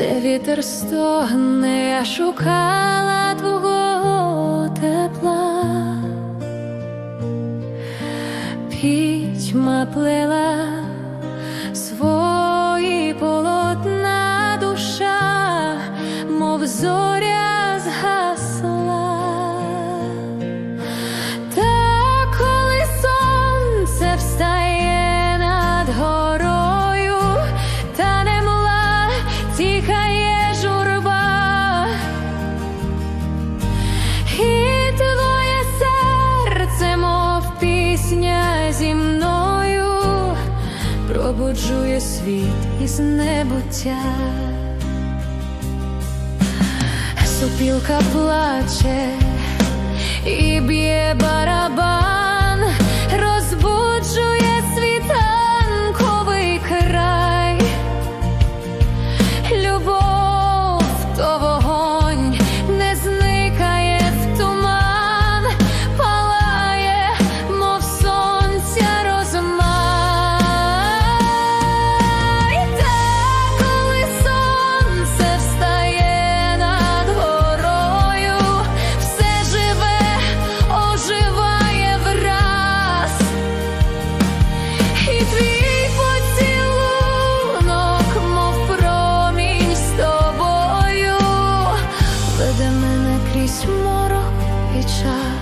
де вітер стогне, я шукала твого тепла, пітьма плела свої полотна душа, мов зоря зі мною, пробуджує світ із небуття. Сопілка плаче 一刹